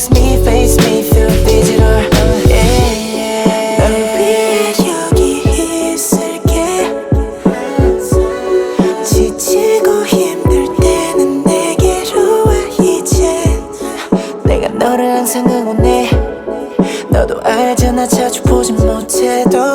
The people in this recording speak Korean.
Fix me, face me through digital yeah, yeah. 내가, 너를 항상 응원해 너도 알잖아 자주 보진 못해도